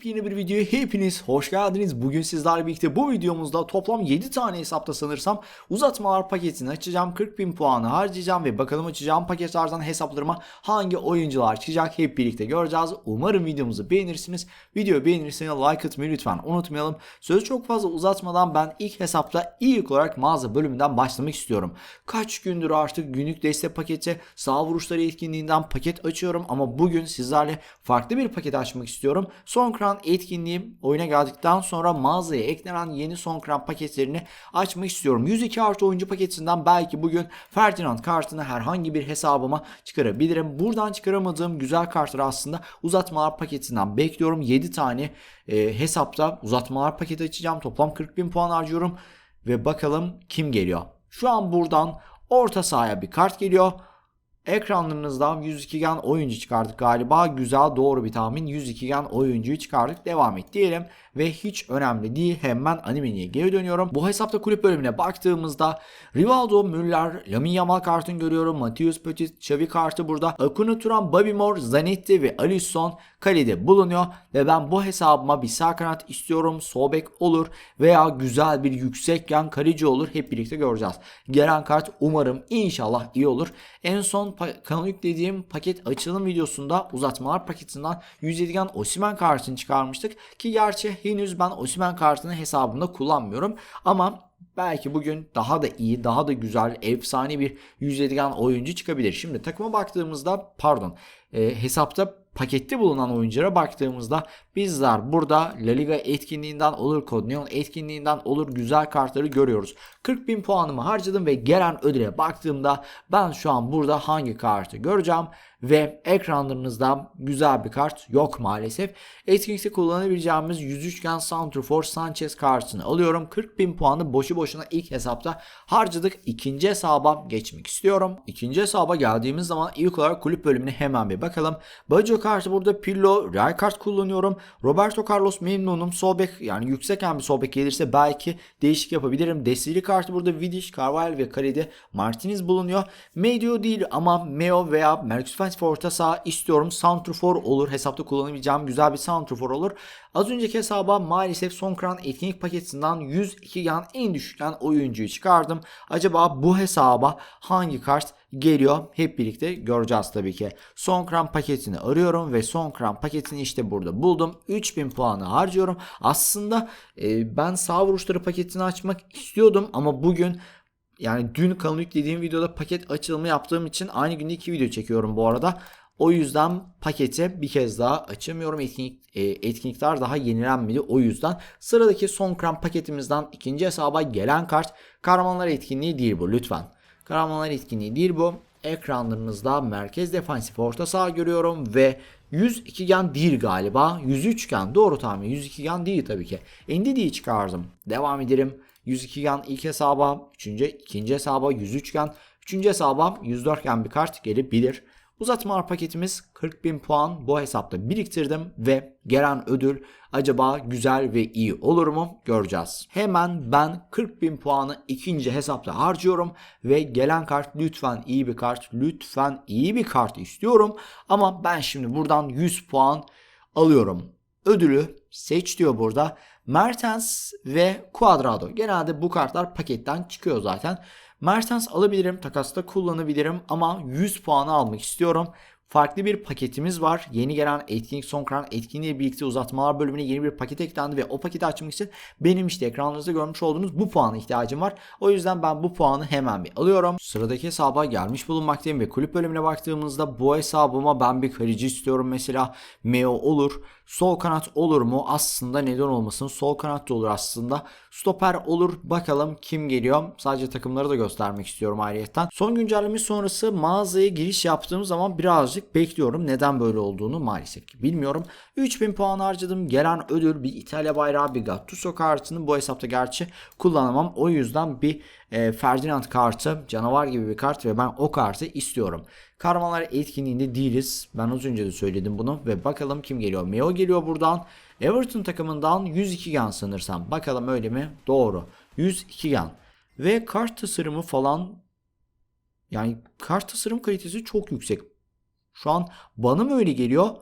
Yepyeni bir videoya hepiniz hoş geldiniz. Bugün sizlerle birlikte bu videomuzda toplam 7 tane hesapta sanırsam uzatmalar paketini açacağım. 40 bin puanı harcayacağım ve bakalım açacağım paketlerden hesaplarıma hangi oyuncular çıkacak hep birlikte göreceğiz. Umarım videomuzu beğenirsiniz. Videoyu beğenirseniz like atmayı lütfen unutmayalım. Sözü çok fazla uzatmadan ben ilk hesapta ilk olarak mağaza bölümünden başlamak istiyorum. Kaç gündür artık günlük destek paketi sağ vuruşları etkinliğinden paket açıyorum ama bugün sizlerle farklı bir paket açmak istiyorum. Son kran etkinliğim oyuna geldikten sonra mağazaya eklenen yeni son kran paketlerini açmak istiyorum. 102 artı oyuncu paketinden belki bugün Ferdinand kartını herhangi bir hesabıma çıkarabilirim. Buradan çıkaramadığım güzel kartları aslında uzatmalar paketinden bekliyorum. 7 tane e, hesapta uzatmalar paketi açacağım. Toplam 40 bin puan harcıyorum. Ve bakalım kim geliyor. Şu an buradan orta sahaya bir kart geliyor. Ekranlarınızdan 102 gen oyuncu çıkardık galiba. Güzel doğru bir tahmin. 102 gen oyuncuyu çıkardık. Devam et diyelim. Ve hiç önemli değil. Hemen animeniye geri dönüyorum. Bu hesapta kulüp bölümüne baktığımızda Rivaldo, Müller, Lamine Yamal kartını görüyorum. Matheus Petit, Xavi kartı burada. Akuna Turan, Bobby Moore, Zanetti ve Alisson kalede bulunuyor. Ve ben bu hesabıma bir sağ kanat istiyorum. Sol bek olur veya güzel bir yüksek yan kaleci olur. Hep birlikte göreceğiz. Gelen kart umarım inşallah iyi olur. En son kanala yüklediğim paket açılım videosunda uzatmalar paketinden 107 gen Osimhen kartını çıkarmıştık. Ki gerçi henüz ben Osimhen kartını hesabımda kullanmıyorum. Ama belki bugün daha da iyi, daha da güzel, efsane bir 107 gen oyuncu çıkabilir. Şimdi takıma baktığımızda pardon e, hesapta pakette bulunan oyunculara baktığımızda bizler burada La Liga etkinliğinden olur, Code Neon etkinliğinden olur güzel kartları görüyoruz. 40 bin puanımı harcadım ve gelen ödüle baktığımda ben şu an burada hangi kartı göreceğim ve ekranlarınızda güzel bir kart yok maalesef. Etkinlikte kullanabileceğimiz 103 gen Santrofor Sanchez kartını alıyorum. 40 bin puanı boşu boşuna ilk hesapta harcadık. İkinci hesaba geçmek istiyorum. İkinci hesaba geldiğimiz zaman ilk olarak kulüp bölümüne hemen bir bakalım. Baggio kartı burada Pirlo, Real kart kullanıyorum. Roberto Carlos memnunum. Sol bek yani yüksek bir sol bek gelirse belki değişik yapabilirim. Desiri kartı burada Vidic, Carvalho ve kalede Martinez bulunuyor. Medio değil ama Meo veya Merkez Defensive orta saha istiyorum. Santrfor olur. Hesapta kullanabileceğim güzel bir Santrfor olur. Az önceki hesaba maalesef son kran etkinlik paketinden 102 yan en düşük yan oyuncuyu çıkardım. Acaba bu hesaba hangi kart geliyor? Hep birlikte göreceğiz tabii ki. Son kran paketini arıyorum ve son kran paketini işte burada buldum. 3000 puanı harcıyorum. Aslında e, ben sağ vuruşları paketini açmak istiyordum ama bugün yani dün kanalı yüklediğim videoda paket açılımı yaptığım için aynı günde iki video çekiyorum bu arada. O yüzden paketi bir kez daha açamıyorum. Etkinlik, e, etkinlikler daha yenilenmedi. O yüzden sıradaki son kram paketimizden ikinci hesaba gelen kart kahramanlar etkinliği değil bu lütfen. Kahramanlar etkinliği değil bu. Ekranlarınızda merkez defansif orta saha görüyorum ve 102 gen değil galiba. 103 gen doğru tahmin. 102 gen değil tabii ki. Ndidi'yi çıkardım. Devam edelim. 102 gen ilk hesaba, üçüncü, ikinci hesaba 103 gen, üçüncü hesaba 104 gen bir kart gelebilir. Uzatmalar paketimiz 40.000 puan bu hesapta biriktirdim ve gelen ödül acaba güzel ve iyi olur mu göreceğiz. Hemen ben 40.000 puanı ikinci hesapta harcıyorum ve gelen kart lütfen iyi bir kart lütfen iyi bir kart istiyorum ama ben şimdi buradan 100 puan alıyorum. Ödülü seç diyor burada. Mertens ve Cuadrado. Genelde bu kartlar paketten çıkıyor zaten. Mertens alabilirim, takasta kullanabilirim ama 100 puanı almak istiyorum. Farklı bir paketimiz var. Yeni gelen etkinlik son kran etkinliği birlikte uzatmalar bölümüne yeni bir paket eklendi ve o paketi açmak için benim işte ekranlarınızda görmüş olduğunuz bu puana ihtiyacım var. O yüzden ben bu puanı hemen bir alıyorum. Sıradaki hesaba gelmiş bulunmaktayım ve kulüp bölümüne baktığımızda bu hesabıma ben bir kaleci istiyorum mesela. Meo olur. Sol kanat olur mu? Aslında neden olmasın? Sol kanat da olur aslında. Stoper olur. Bakalım kim geliyor? Sadece takımları da göstermek istiyorum ayrıyetten. Son güncelleme sonrası mağazaya giriş yaptığım zaman birazcık bekliyorum. Neden böyle olduğunu maalesef ki bilmiyorum. 3000 puan harcadım. Gelen ödül bir İtalya bayrağı bir Gattuso kartını bu hesapta gerçi kullanamam. O yüzden bir e, Ferdinand kartı canavar gibi bir kart ve ben o kartı istiyorum. Kahramanlar etkinliğinde değiliz. Ben az önce de söyledim bunu ve bakalım kim geliyor. Meo geliyor buradan. Everton takımından 102 gen sanırsam. Bakalım öyle mi? Doğru. 102 gen. Ve kart tasarımı falan yani kart tasarım kalitesi çok yüksek. Şu an bana mı öyle geliyor?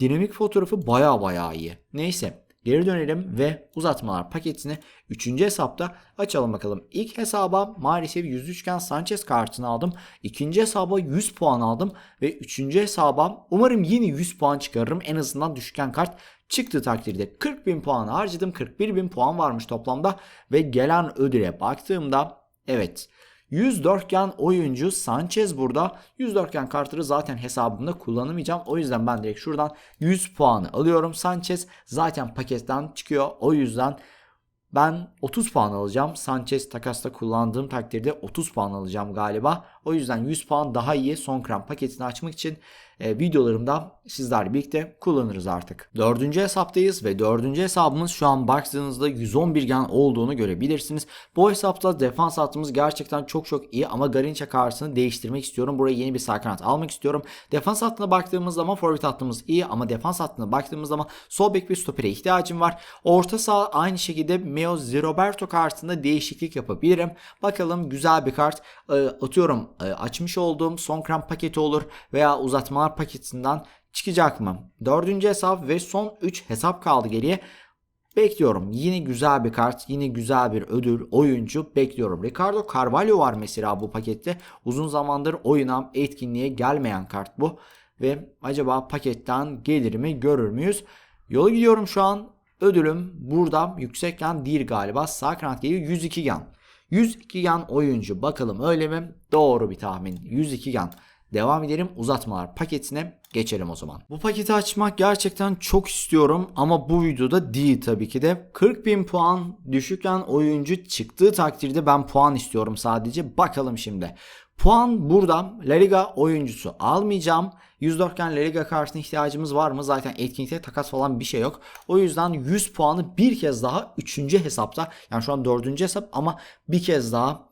dinamik fotoğrafı baya baya iyi. Neyse geri dönelim ve uzatmalar paketini 3. hesapta açalım bakalım. İlk hesaba maalesef 100 üçgen Sanchez kartını aldım. İkinci hesaba 100 puan aldım ve üçüncü hesaba umarım yine 100 puan çıkarırım. En azından düşken kart çıktığı takdirde 40 bin puan harcadım. 41 bin puan varmış toplamda ve gelen ödüle baktığımda evet 100 dörtgen oyuncu Sanchez burada. 100 dörtgen kartları zaten hesabımda kullanamayacağım. O yüzden ben direkt şuradan 100 puanı alıyorum. Sanchez zaten paketten çıkıyor. O yüzden ben 30 puan alacağım. Sanchez takasta kullandığım takdirde 30 puan alacağım galiba. O yüzden 100 puan daha iyi son kram paketini açmak için e, videolarımda sizlerle birlikte kullanırız artık. Dördüncü hesaptayız ve dördüncü hesabımız şu an baktığınızda 111 gen olduğunu görebilirsiniz. Bu hesapta defans hattımız gerçekten çok çok iyi ama Garincha kartını değiştirmek istiyorum. Buraya yeni bir sağ kanat almak istiyorum. Defans hattına baktığımız zaman forvet hattımız iyi ama defans hattına baktığımız zaman sol bek bir stopere ihtiyacım var. Orta saha aynı şekilde Meo Roberto kartında değişiklik yapabilirim. Bakalım güzel bir kart. E, atıyorum e, açmış olduğum son kram paketi olur veya uzatmalar paketinden çıkacak mı? Dördüncü hesap ve son 3 hesap kaldı geriye. Bekliyorum. Yine güzel bir kart. Yine güzel bir ödül. Oyuncu bekliyorum. Ricardo Carvalho var mesela bu pakette. Uzun zamandır oyuna etkinliğe gelmeyen kart bu. Ve acaba paketten gelir mi görür müyüz? Yola gidiyorum şu an. Ödülüm burada yüksekken değil galiba. Sağ geliyor 102 gen. 102 gen oyuncu. Bakalım öyle mi? Doğru bir tahmin. 102 gen. Devam edelim uzatmalar paketine geçelim o zaman. Bu paketi açmak gerçekten çok istiyorum ama bu videoda değil tabii ki de. 40 bin puan düşükken oyuncu çıktığı takdirde ben puan istiyorum sadece. Bakalım şimdi. Puan burada La Liga oyuncusu almayacağım. 104 gen La Liga kartına ihtiyacımız var mı? Zaten etkinlikte takas falan bir şey yok. O yüzden 100 puanı bir kez daha 3. hesapta yani şu an 4. hesap ama bir kez daha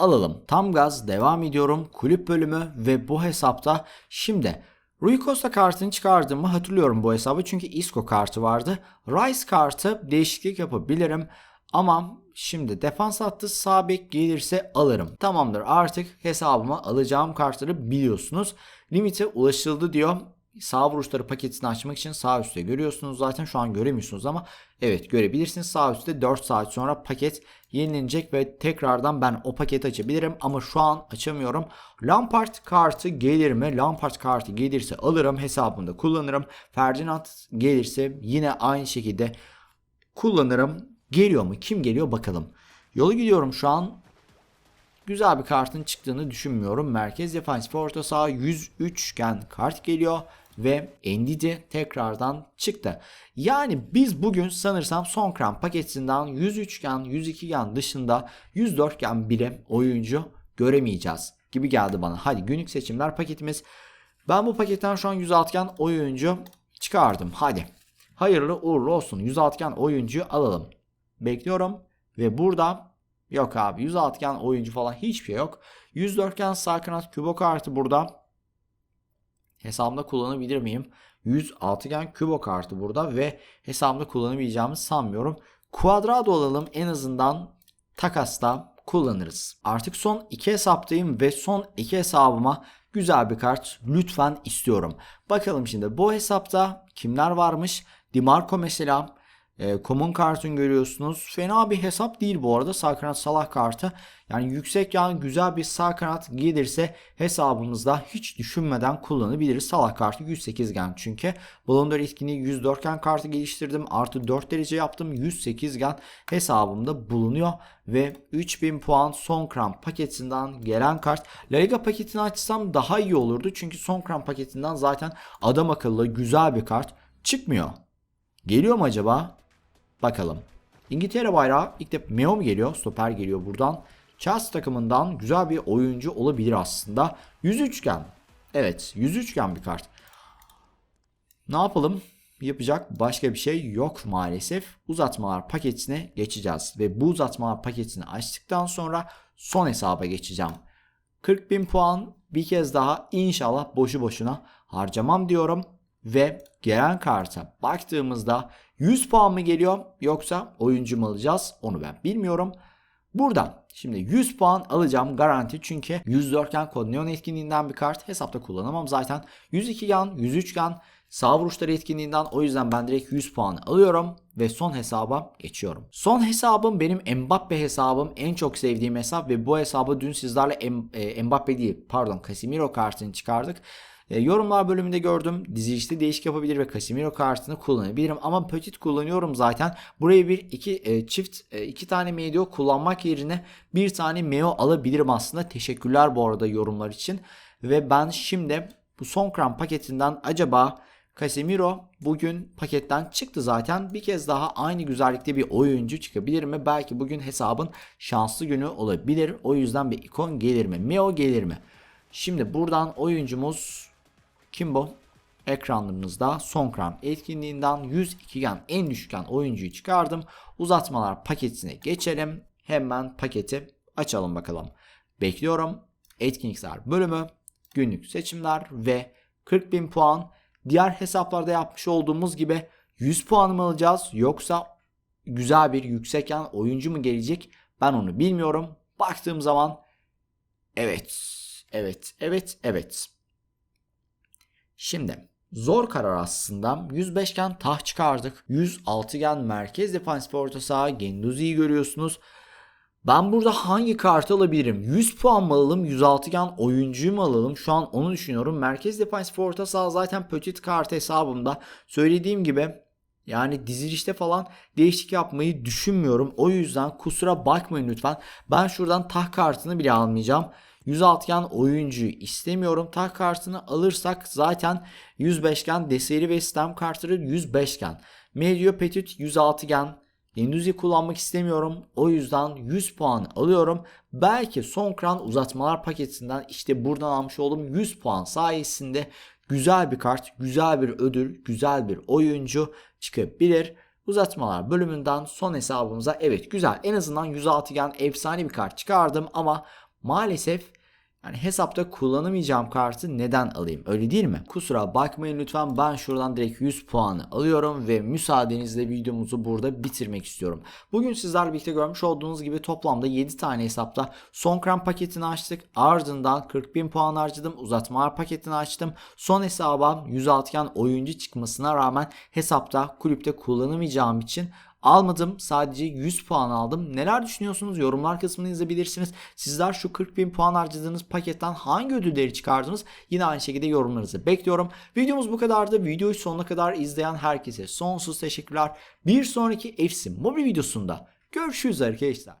alalım. Tam gaz devam ediyorum. Kulüp bölümü ve bu hesapta şimdi Rui Costa kartını çıkardığımı hatırlıyorum bu hesabı çünkü Isco kartı vardı. Rice kartı değişiklik yapabilirim ama şimdi defans hattı sağ bek gelirse alırım. Tamamdır artık hesabıma alacağım kartları biliyorsunuz. Limite ulaşıldı diyor. Sağ vuruşları paketini açmak için sağ üstte görüyorsunuz zaten şu an göremiyorsunuz ama evet görebilirsiniz sağ üstte 4 saat sonra paket yenilenecek ve tekrardan ben o paketi açabilirim ama şu an açamıyorum. Lampard kartı gelir mi? Lampard kartı gelirse alırım hesabımda kullanırım. Ferdinand gelirse yine aynı şekilde kullanırım. Geliyor mu? Kim geliyor bakalım. Yola gidiyorum şu an. Güzel bir kartın çıktığını düşünmüyorum. Merkez defansif orta saha 103 gen kart geliyor ve Endidi tekrardan çıktı. Yani biz bugün sanırsam son kram paketinden 103 gen 102 gen dışında 104 gen bile oyuncu göremeyeceğiz gibi geldi bana. Hadi günlük seçimler paketimiz. Ben bu paketten şu an 106 gen oyuncu çıkardım. Hadi. Hayırlı uğurlu olsun. 106 gen oyuncu alalım. Bekliyorum ve burada yok abi 106 gen oyuncu falan hiçbir şey yok. 104 gen sağ kanat kartı burada. Hesabımda kullanabilir miyim? 100 altıgen kübo kartı burada ve hesabımda kullanabileceğimi sanmıyorum. Quadrado alalım en azından takasta kullanırız. Artık son iki hesaptayım ve son iki hesabıma güzel bir kart lütfen istiyorum. Bakalım şimdi bu hesapta kimler varmış? Dimarco mesela e, common kartını görüyorsunuz. Fena bir hesap değil bu arada. Sağ kanat Salah kartı. Yani yüksek yani güzel bir sağ kanat gelirse hesabımızda hiç düşünmeden kullanabiliriz. Salah kartı 108 gen çünkü. Ballon d'Or etkinliği 104 gen kartı geliştirdim. Artı 4 derece yaptım. 108 gen hesabımda bulunuyor. Ve 3000 puan son kram paketinden gelen kart. La Liga paketini açsam daha iyi olurdu. Çünkü son kram paketinden zaten adam akıllı güzel bir kart çıkmıyor. Geliyor mu acaba? Bakalım. İngiltere bayrağı ilk de Meo mu geliyor? Stoper geliyor buradan. Chelsea takımından güzel bir oyuncu olabilir aslında. 103 gen. Evet 103 gen bir kart. Ne yapalım? Yapacak başka bir şey yok maalesef. Uzatmalar paketine geçeceğiz. Ve bu uzatmalar paketini açtıktan sonra son hesaba geçeceğim. 40 bin puan bir kez daha inşallah boşu boşuna harcamam diyorum. Ve gelen karta baktığımızda 100 puan mı geliyor yoksa oyuncu mu alacağız onu ben bilmiyorum. Buradan şimdi 100 puan alacağım garanti çünkü 104 gen kod neon etkinliğinden bir kart hesapta kullanamam zaten. 102 gen 103 gen Sağ vuruşları etkinliğinden o yüzden ben direkt 100 puan alıyorum ve son hesaba geçiyorum. Son hesabım benim Mbappe hesabım. En çok sevdiğim hesap ve bu hesabı dün sizlerle M- e, Mbappe değil pardon Casemiro kartını çıkardık. E, yorumlar bölümünde gördüm. Dizilişte değişik yapabilir ve Casemiro kartını kullanabilirim ama Petit kullanıyorum zaten. Buraya bir iki e, çift e, iki tane Medio kullanmak yerine bir tane Meo alabilirim aslında. Teşekkürler bu arada yorumlar için. Ve ben şimdi bu son kram paketinden acaba Casemiro bugün paketten çıktı zaten. Bir kez daha aynı güzellikte bir oyuncu çıkabilir mi? Belki bugün hesabın şanslı günü olabilir. O yüzden bir ikon gelir mi? Meo gelir mi? Şimdi buradan oyuncumuz kim bu? Ekranımızda son kram etkinliğinden 102 gen en düşken oyuncuyu çıkardım. Uzatmalar paketine geçelim. Hemen paketi açalım bakalım. Bekliyorum. Etkinlikler bölümü, günlük seçimler ve 40.000 puan. Diğer hesaplarda yapmış olduğumuz gibi 100 puan mı alacağız yoksa güzel bir yükseken oyuncu mu gelecek? Ben onu bilmiyorum. Baktığım zaman evet, evet, evet, evet. Şimdi zor karar aslında. 105 gen taht çıkardık. 106 gen merkez defansif orta saha Genduzi'yi görüyorsunuz. Ben burada hangi kartı alabilirim? 100 puan mı alalım? 106 gen oyuncuyu mu alalım? Şu an onu düşünüyorum. Merkez defansif orta saha zaten Petit kart hesabımda. Söylediğim gibi yani dizilişte falan değişiklik yapmayı düşünmüyorum. O yüzden kusura bakmayın lütfen. Ben şuradan tah kartını bile almayacağım. 106 gen oyuncuyu istemiyorum. Tah kartını alırsak zaten 105 gen deseri ve sistem kartları 105 gen. Medio Petit 106 gen. Enduzi kullanmak istemiyorum. O yüzden 100 puan alıyorum. Belki son kran uzatmalar paketinden işte buradan almış olduğum 100 puan sayesinde güzel bir kart, güzel bir ödül, güzel bir oyuncu çıkabilir. Uzatmalar bölümünden son hesabımıza evet güzel en azından 106 gen efsane bir kart çıkardım ama maalesef yani hesapta kullanamayacağım kartı neden alayım öyle değil mi? Kusura bakmayın lütfen ben şuradan direkt 100 puanı alıyorum ve müsaadenizle videomuzu burada bitirmek istiyorum. Bugün sizlerle birlikte görmüş olduğunuz gibi toplamda 7 tane hesapta son kram paketini açtık. Ardından 40.000 puan harcadım. Uzatmalar paketini açtım. Son hesaba 106 gen oyuncu çıkmasına rağmen hesapta kulüpte kullanamayacağım için Almadım sadece 100 puan aldım. Neler düşünüyorsunuz? Yorumlar kısmını yazabilirsiniz. Sizler şu 40 bin puan harcadığınız paketten hangi ödülleri çıkardınız? Yine aynı şekilde yorumlarınızı bekliyorum. Videomuz bu kadardı. Videoyu sonuna kadar izleyen herkese sonsuz teşekkürler. Bir sonraki FC mobil videosunda görüşürüz arkadaşlar.